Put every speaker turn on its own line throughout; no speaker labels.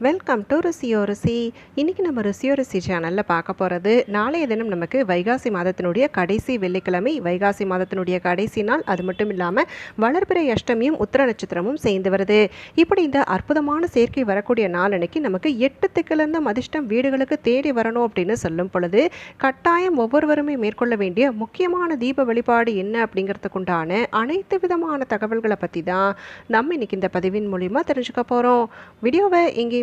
Welcome to ருசியோ ருசி இன்றைக்கி நம்ம ருசியோ ருசி சேனலில் பார்க்க போகிறது நாளைய தினம் நமக்கு வைகாசி மாதத்தினுடைய கடைசி வெள்ளிக்கிழமை. வைகாசி மாதத்தினுடைய கடைசி நாள் அது மட்டும் இல்லாமல் வளர்பிறை அஷ்டமியும் உத்திர நட்சத்திரமும் சேர்ந்து வருது. இப்படி இந்த அற்புதமான சேர்க்கை வரக்கூடிய நாள் அன்னைக்கு நமக்கு எட்டு திக்கிலிருந்து அதிர்ஷ்டம் வீடுகளுக்கு தேடி வரணும் அப்படின்னு சொல்லும் பொழுது கட்டாயம் ஒவ்வொருவருமே மேற்கொள்ள வேண்டிய முக்கியமான தீப வழிபாடு என்ன அப்படிங்கிறதுக்குண்டான அனைத்து விதமான தகவல்களை பற்றி தான் நம்ம இன்னைக்கு இந்த பதிவின் மூலிமா தெரிஞ்சுக்க போகிறோம் வீடியோவை இங்கே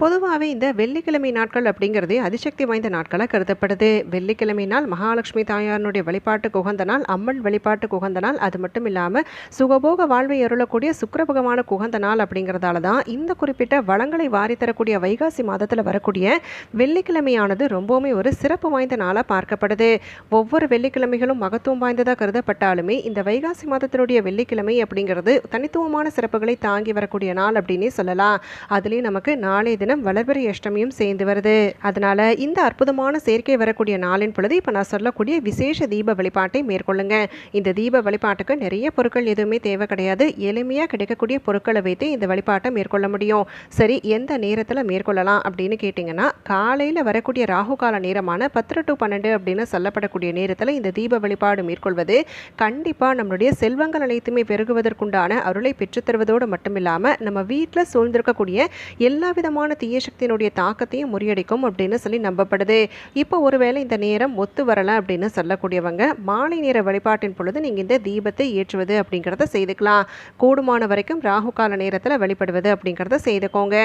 பொதுவாகவே இந்த வெள்ளிக்கிழமை நாட்கள் அப்படிங்கிறதே அதிசக்தி வாய்ந்த நாட்களாக கருதப்படுது. வெள்ளிக்கிழமை நாள் மகாலட்சுமி தாயாரனுடைய வழிபாட்டுக்கு உகந்த நாள் அம்மன் வழிபாட்டுக்கு உகந்த நாள் அது மட்டும் இல்லாமல் சுகபோக வாழ்வை அருளக்கூடிய சுக்கர பகவான உகந்த நாள் அப்படிங்கிறதால தான் இந்த குறிப்பிட்ட வளங்களை வாரி தரக்கூடிய வைகாசி மாதத்தில் வரக்கூடிய வெள்ளிக்கிழமையானது ரொம்பவுமே ஒரு சிறப்பு வாய்ந்த நாளாக பார்க்கப்படுது. ஒவ்வொரு வெள்ளிக்கிழமைகளும் மகத்துவம் வாய்ந்ததாக கருதப்பட்டாலுமே இந்த வைகாசி மாதத்தினுடைய வெள்ளிக்கிழமை அப்படிங்கிறது தனித்துவமான சிறப்புகளை தாங்கி வரக்கூடிய நாள் அப்படின்னே சொல்லலாம். அதுலேயும் நமக்கு நாளைய தினம் வளர்பிறை அஷ்டமியும் சேர்ந்து வருது. அதனால இந்த அற்புதமான சேர்க்கை வரக்கூடிய நாளின் பொழுது இப்போ நான் சொல்லக்கூடிய விசேஷ தீப வழிபாட்டை மேற்கொள்ளுங்க. இந்த தீப வழிபாட்டுக்கு நிறைய பொருட்கள் எதுவுமே தேவை கிடையாது. எளிமையாக கிடைக்கக்கூடிய பொருட்களை வைத்து இந்த வழிபாட்டை மேற்கொள்ள முடியும். சரி எந்த நேரத்தில் மேற்கொள்ளலாம் அப்படின்னு கேட்டிங்கன்னா காலையில் வரக்கூடிய ராகு கால நேரமான பத்து டு பன்னெண்டு அப்படின்னு சொல்லப்படக்கூடிய நேரத்தில் இந்த தீப வழிபாடு மேற்கொள்வது கண்டிப்பாக நம்மளுடைய செல்வங்கள் அனைத்துமே பெருகுவதற்குண்டான அருளை பெற்றுத்தருவதோடு மட்டும் இல்லாமல் நம்ம வீட்டில் சூழ்ந்திருக்கக்கூடிய எல்லா விதமான தீய சக்தியினுடைய தாக்கத்தையும் முறியடிக்கும் அப்படின்னு சொல்லி நம்பப்படுது. இப்போ ஒருவேளை இந்த நேரம் ஒத்து வரலாம் அப்படின்னு சொல்லக்கூடியவங்க மாலை நேர வழிபாட்டின் பொழுது நீங்கள் இந்த தீபத்தை ஏற்றுவது அப்படிங்கிறத செய்துக்கலாம். கூடுமான வரைக்கும் ராகு கால நேரத்தில் வழிபடுவது அப்படிங்கிறத செய்துக்கோங்க.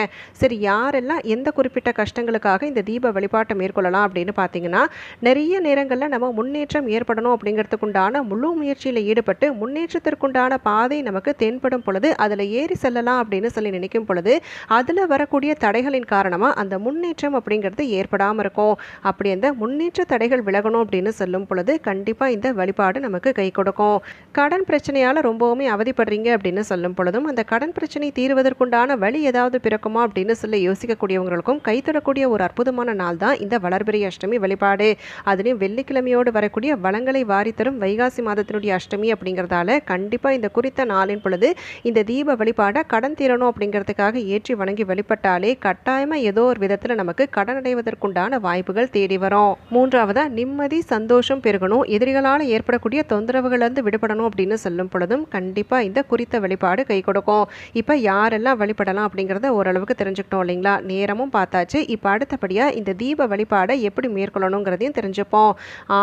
சரி யாரெல்லாம் எந்த குறிப்பிட்ட கஷ்டங்களுக்காக இந்த தீப வழிபாட்டை மேற்கொள்ளலாம் அப்படின்னு பார்த்தீங்கன்னா நிறைய நேரங்களில் நம்ம முன்னேற்றம் ஏற்படணும் அப்படிங்கிறதுக்குண்டான முழு முயற்சியில் ஈடுபட்டு முன்னேற்றத்திற்குண்டான பாதை நமக்கு தென்படும் பொழுது அதில் ஏறி செல்லலாம் அப்படின்னு சொல்லி நினைக்கும் பொழுது அதில் வரக்கூடிய தடைகளின் காரணமாக அந்த முன்னேற்றம் அப்படிங்கிறது ஏற்படாமல் இருக்கும். அப்படி அந்த முன்னேற்ற தடைகள் விலகணும் அப்படின்னு சொல்லும் பொழுது கண்டிப்பாக இந்த வழிபாடு நமக்கு கை கொடுக்கும். கடன் பிரச்சனையால் ரொம்பவுமே அவதிப்படுறீங்க அப்படின்னு சொல்லும் பொழுதும் அந்த கடன் பிரச்சனை தீர்வதற்குண்டான வழி ஏதாவது பிறக்குமா அப்படின்னு சொல்லி யோசிக்கக்கூடியவங்களுக்கும் கைத்தொடக்கூடிய ஒரு அற்புதமான நாள் தான் இந்த வளர்பிரி அஷ்டமி வழிபாடு. அதுலேயும் வெள்ளிக்கிழமையோடு வரக்கூடிய வளங்களை வாரித்தரும் வைகாசி மாதத்தினுடைய அஷ்டமி அப்படிங்கிறதால கண்டிப்பாக இந்த குறித்த நாளின் பொழுது இந்த தீப வழிபாடை கடன் தீரணும் அப்படிங்கிறதுக்காக ஏற்றி வணங்கி வழிபட்டாலே கட்டாயமாக ஏதோ ஒரு விதத்தில் நமக்கு கடன் அடைவதற்குண்டான வாய்ப்புகள் தேடி வரும். மூன்றாவதாக நிம்மதி சந்தோஷம் பெருகணும். எதிரிகளால் ஏற்படக்கூடிய தொந்தரவுகளிலிருந்து விடுபடணும் அப்படின்னு சொல்லும் பொழுதும் கண்டிப்பாக இந்த குறித்த வழிபாடு கை கொடுக்கும். இப்போ யாரெல்லாம் வழிபடலாம் அப்படிங்கிறத ஓரளவுக்கு தெரிஞ்சுக்கிட்டோம் இல்லைங்களா? நேரமும் பார்த்தாச்சு. இப்போ அடுத்தபடியாக இந்த தீப வழிபாடை எப்படி மேற்கொள்ளணுங்கிறதையும் தெரிஞ்சுப்போம்.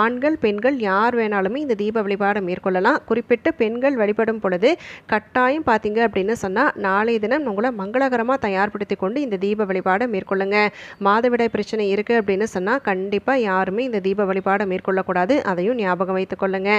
ஆண்கள் பெண்கள் யார் வேணாலுமே இந்த தீப வழிபாடை மேற்கொள்ளலாம். குறிப்பிட்டு பெண்கள் வழிபடும் பொழுது கட்டாயம் பார்த்தீங்க அப்படின்னு சொன்னால் நாளைய தினம் உங்களை மங்களகரமாக தயார்படுத்தி கொண்டு இந்த தீப தீப வழிபாடை மேற்கொள்ளுங்க. மாதவிடாய் பிரச்சனை இருக்குது அப்படின்னு சொன்னால் கண்டிப்பாக யாருமே இந்த தீப வழிபாடை மேற்கொள்ளக்கூடாது. அதையும் ஞாபகம் வைத்துக் கொள்ளுங்க.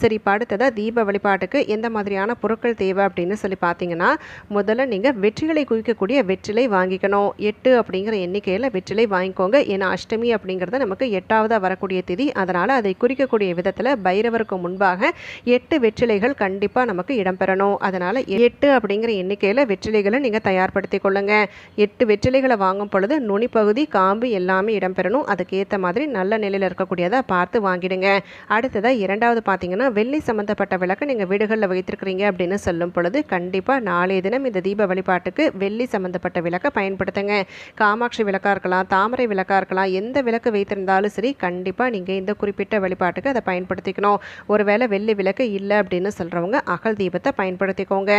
சரி இப்போ அடுத்ததாக தீப வழிபாட்டுக்கு எந்த மாதிரியான பொருட்கள் தேவை அப்படின்னு சொல்லி பார்த்தீங்கன்னா முதல்ல நீங்கள் வெற்றிகளை குவிக்கக்கூடிய வெற்றிலை வாங்கிக்கணும். எட்டு அப்படிங்கிற எண்ணிக்கையில் வெற்றிலை வாங்கிக்கோங்க. ஏன்னா அஷ்டமி அப்படிங்கிறத நமக்கு எட்டாவதாக வரக்கூடிய திதி. அதனால் அதை குறிக்கக்கூடிய விதத்தில் பைரவருக்கு முன்பாக எட்டு வெற்றிலைகள் கண்டிப்பாக நமக்கு இடம்பெறணும். அதனால் எட்டு அப்படிங்கிற எண்ணிக்கையில் வெற்றிலைகளை நீங்கள் தயார்படுத்தி கொள்ளுங்கள் எட்டு வெற்றி வெற்றிலைகளை வாங்கும் பொழுது நுனிப்பகுதி காம்பு எல்லாமே இடம்பெறணும். அதுக்கேற்ற மாதிரி நல்ல நிலையில் இருக்கக்கூடியதை பார்த்து வாங்கிடுங்க. அடுத்ததாக இரண்டாவது பார்த்தீங்கன்னா வெள்ளி சம்மந்தப்பட்ட விளக்கு நீங்கள் வீடுகளில் வைத்திருக்கிறீங்க அப்படின்னு சொல்லும் பொழுது கண்டிப்பாக நாளைய தினம் இந்த தீப வழிபாட்டுக்கு வெள்ளி சம்மந்தப்பட்ட விளக்கை பயன்படுத்துங்க. காமாட்சி விளக்காக இருக்கலாம் தாமரை விளக்காக இருக்கலாம் எந்த விளக்கு வைத்திருந்தாலும் சரி கண்டிப்பாக நீங்கள் இந்த குறிப்பிட்ட வழிபாட்டுக்கு அதை பயன்படுத்திக்கணும். ஒருவேளை வெள்ளி விளக்கு இல்லை அப்படின்னு சொல்கிறவங்க அகல் தீபத்தை பயன்படுத்திக்கோங்க.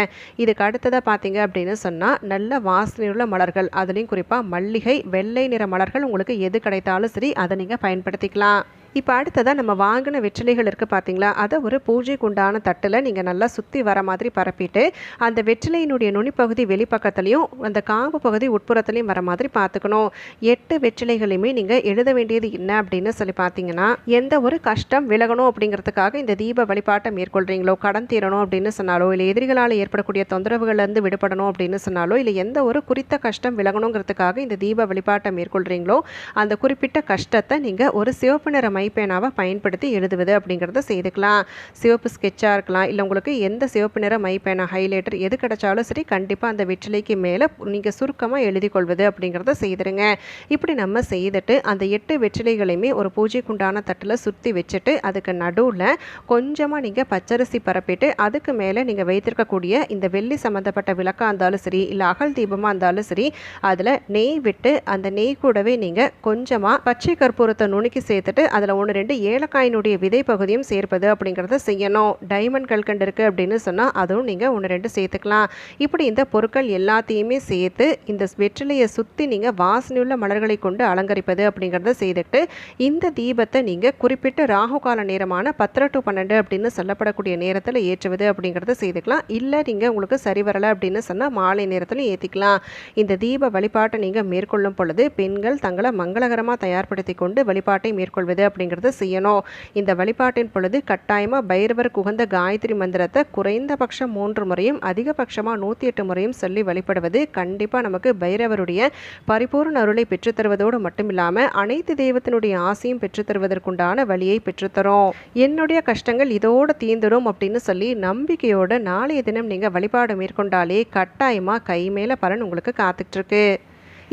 இதுக்கு அடுத்ததாக பார்த்தீங்க அப்படின்னு சொன்னால் நல்ல வாசனையுள்ள மலர்கள். அதுலேயும் குறிப்பாக மல்லிகை வெள்ளை நிற மலர்கள் உங்களுக்கு எது கிடைத்தாலும் சரி அதை நீங்கள் பயன்படுத்திக்கலாம். இப்போ அடுத்ததாக நம்ம வாங்கின வெற்றிலைகள் இருக்குது பார்த்தீங்களா அதை ஒரு பூஜைக்கு உண்டான தட்டில் நீங்கள் நல்லா சுற்றி வர மாதிரி பரப்பிட்டு அந்த வெற்றிலையினுடைய நுனிப்பகுதி வெளிப்பக்கத்துலேயும் அந்த காம்பு பகுதி உட்புறத்துலையும் வர மாதிரி பார்த்துக்கணும் எட்டு வெற்றிலைகளையுமே நீங்கள் எழுத வேண்டியது என்ன அப்படின்னு சொல்லி பார்த்தீங்கன்னா எந்த ஒரு கஷ்டம் விலகணும் அப்படிங்கிறதுக்காக இந்த தீப வழிபாட்டை மேற்கொள்கிறீங்களோ கடன் தீரணும் அப்படின்னு சொன்னாலோ இல்லை எதிரிகளால் ஏற்படக்கூடிய தொந்தரவுகள்லேருந்து விடுபடணும் அப்படின்னு சொன்னாலோ இல்லை எந்த ஒரு குறித்த கஷ்டம் விலகணுங்கிறதுக்காக இந்த தீப வழிபாட்டை மேற்கொள்கிறீங்களோ அந்த குறிப்பிட்ட கஷ்டத்தை நீங்கள் ஒரு சிவப்பு நிற மை மைப்பேனாவை பயன்படுத்தி எழுதுவது அப்படிங்கிறத செய்துக்கலாம். சிவப்பு ஸ்கெட்சாக இருக்கலாம். இல்லை உங்களுக்கு எந்த சிவப்பு நிற மை பேனா ஹைலைட்டர் எது கிடைச்சாலும் சரி கண்டிப்பாக அந்த வெற்றிலைக்கு மேலே நீங்கள் சுருக்கமாக எழுதி கொள்வது அப்படிங்கிறத செய்திருங்க. இப்படி நம்ம செய்துட்டு அந்த எட்டு வெற்றிலைகளையுமே ஒரு பூஜைக்குண்டான தட்டில் சுற்றி வச்சுட்டு அதுக்கு நடுவில் கொஞ்சமாக நீங்கள் பச்சரிசி பரப்பிட்டு அதுக்கு மேலே நீங்கள் வைத்திருக்கக்கூடிய இந்த வெள்ளி சம்மந்தப்பட்ட விளக்காக இருந்தாலும் சரி இல்லை அகல் தீபமாக இருந்தாலும் சரி அதில் நெய் விட்டு அந்த நெய் கூடவே நீங்கள் கொஞ்சமாக பச்சை கற்பூரத்தை நுணுக்கி சேர்த்துட்டு அதில் ஒன்று ரெண்டு ஏலக்காயினுடைய விதை பகுதியும் சேர்ப்பது அப்படிங்கிறத செய்யணும். டைமண்ட் கல்கண்டு இருக்குது அப்படின்னு சொன்னால் அதுவும் நீங்கள் ஒன்று ரெண்டு சேர்த்துக்கலாம். இப்படி இந்த பொருட்கள் எல்லாத்தையுமே சேர்த்து இந்த வெற்றிலையை சுற்றி நீங்கள் வாசனையுள்ள மலர்களை கொண்டு அலங்கரிப்பது அப்படிங்கிறத செய்துட்டு இந்த தீபத்தை நீங்கள் குறிப்பிட்ட ராகு கால நேரமான பத்தரை டு பன்னெண்டு அப்படின்னு சொல்லப்படக்கூடிய நேரத்தில் ஏற்றுவது அப்படிங்கிறத செய்துக்கலாம். இல்லை நீங்கள் உங்களுக்கு சரி வரலை அப்படின்னு சொன்னால் மாலை நேரத்தில் ஏற்றிக்கலாம் இந்த தீப வழிபாட்டை நீங்கள் மேற்கொள்ளும் பொழுது பெண்கள் தங்களை மங்களகரமாக தயார்படுத்தி கொண்டு வழிபாட்டை மேற்கொள்வது அப்படிங்கிறத செய்யணும். இந்த வழிபாட்டின் பொழுது கட்டாயமாக பைரவர் குகந்த காயத்ரி மந்திரத்தை குறைந்தபட்சம் மூன்று முறையும் அதிகபட்சமாக நூற்றி எட்டு முறையும் சொல்லி வழிபடுவது கண்டிப்பாக நமக்கு பைரவருடைய பரிபூர்ண அருளை பெற்றுத்தருவதோடு மட்டும் இல்லாமல் அனைத்து தெய்வத்தினுடைய ஆசையும் பெற்றுத்தருவதற்குண்டான வழியை பெற்றுத்தரும். என்னுடைய கஷ்டங்கள் இதோடு தீந்துடும் அப்படின்னு சொல்லி நம்பிக்கையோட நாளைய தினம் நீங்கள் வழிபாடு மேற்கொண்டாலே கட்டாயமாக கை மேலே பலன் உங்களுக்கு காத்துட்ருக்கு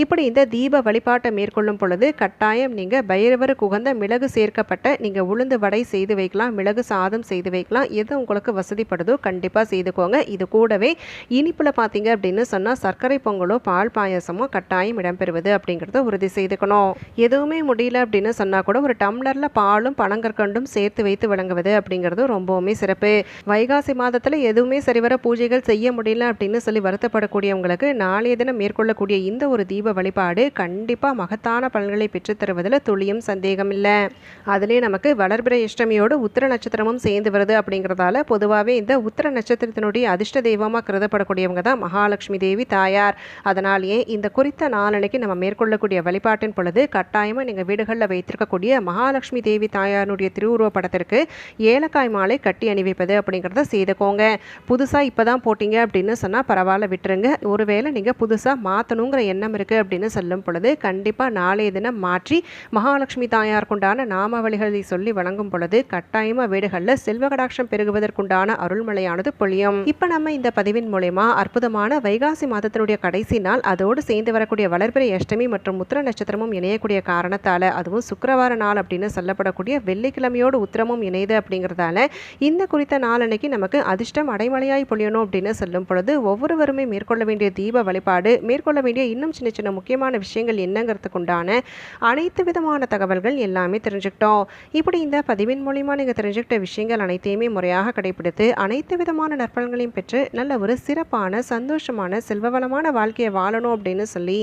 இப்படி இந்த தீப வழிபாட்டை மேற்கொள்ளும் பொழுது கட்டாயம் நீங்கள் பைரவர் குகந்த மிளகு சேர்க்கப்பட்ட நீங்கள் உளுந்து வடை செய்து வைக்கலாம் மிளகு சாதம் செய்து வைக்கலாம். எது உங்களுக்கு வசதிப்படுதோ கண்டிப்பாக செய்துக்கோங்க. இது கூடவே இனிப்பில் பார்த்தீங்க அப்படின்னு சொன்னால் சர்க்கரை பொங்கலோ பால் பாயசமோ கட்டாயம் இடம்பெறுவது அப்படிங்கிறத உறுதி செய்துக்கணும். எதுவுமே முடியல அப்படின்னு சொன்னால் கூட ஒரு டம்ளரில் பாலும் பனங்கற்கண்டும் சேர்த்து வைத்து வழங்குவது அப்படிங்கிறது ரொம்பவுமே சிறப்பு. வைகாசி மாதத்தில் எதுவுமே சரிவர பூஜைகள் செய்ய முடியல அப்படின்னு சொல்லி வருத்தப்படக்கூடியவங்களுக்கு நாளைய தினம் மேற்கொள்ளக்கூடிய இந்த ஒரு தீப வழிபாடு கண்டிப்பாக மகத்தான பலன்களை பெற்றுத்தருவதில் துளியும் சந்தேகம் இல்லை. அதுலேயே நமக்கு வளர்பிற இஷ்டமியோடு உத்திர நட்சத்திரமும் சேர்ந்து வருது அப்படிங்கிறதால பொதுவாகவே இந்த உத்திர நட்சத்திரத்தினுடைய அதிர்ஷ்ட தெய்வமாக கருதப்படக்கூடியவங்க தான் மகாலட்சுமி தேவி தாயார். அதனாலேயே இந்த குறித்த நாளனைக்கு நம்ம மேற்கொள்ளக்கூடிய வழிபாட்டின் பொழுது கட்டாயமாக நீங்கள் வீடுகளில் வைத்திருக்கக்கூடிய மகாலட்சுமி தேவி தாயாருடைய திருவுருவ படத்திற்கு ஏலக்காய் மாலை கட்டி அணிவிப்பது அப்படிங்கிறத செய்துக்கோங்க. புதுசாக இப்போ தான் போட்டிங்க அப்படின்னு சொன்னால் பரவாயில்ல விட்டுருங்க. ஒருவேளை நீங்கள் புதுசாக மாற்றணுங்கிற எண்ணம் இருக்குது இருக்குது அப்படின்னு சொல்லும் பொழுது கண்டிப்பாக நாளைய தினம் மாற்றி மகாலட்சுமி தாயாருக்குண்டான நாமாவளிகளை சொல்லி வழங்கும் பொழுது கட்டாயமாக வீடுகளில் செல்வ கடாட்சம் பெருகுவதற்குண்டான அருள்மழையானது பொழியும். இப்போ நம்ம இந்த பதிவின் மூலயமா அற்புதமான வைகாசி மாதத்தினுடைய கடைசி நாள் அதோடு சேர்ந்து வரக்கூடிய வளர்பிறை அஷ்டமி மற்றும் உத்திர நட்சத்திரமும் இணையக்கூடிய காரணத்தால் அதுவும் சுக்கரவார நாள் அப்படின்னு சொல்லப்படக்கூடிய வெள்ளிக்கிழமையோடு உத்திரமும் இணைது அப்படிங்கிறதால இந்த குறித்த நாள் அன்னைக்கு நமக்கு அதிர்ஷ்டம் அடைமலையாய் பொழியணும் அப்படின்னு சொல்லும் பொழுது ஒவ்வொருவருமே மேற்கொள்ள வேண்டிய தீப வழிபாடு மேற்கொள்ள வேண்டிய இன்னும் சின்ன சின்ன முக்கியமான விஷயங்கள் என்னங்கிறதுக்குண்டான அனைத்து விதமான தகவல்கள் எல்லாமே தெரிஞ்சுக்கிட்டோம். இப்படி இந்த பதிவின் மூலிமா நீங்கள் தெரிஞ்சுக்கிட்ட விஷயங்கள் அனைத்தையுமே முறையாக கடைபிடித்து அனைத்து விதமான நற்பலன்களையும் பெற்று நல்ல ஒரு சிறப்பான சந்தோஷமான செல்வவளமான வாழ்க்கையை வாழணும் அப்படின்னு சொல்லி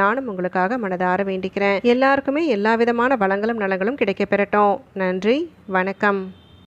நானும் உங்களுக்காக மனதார வேண்டிக்கிறேன். எல்லாருக்குமே எல்லா விதமான வளங்களும் நலங்களும் கிடைக்க பெறட்டும் நன்றி வணக்கம்.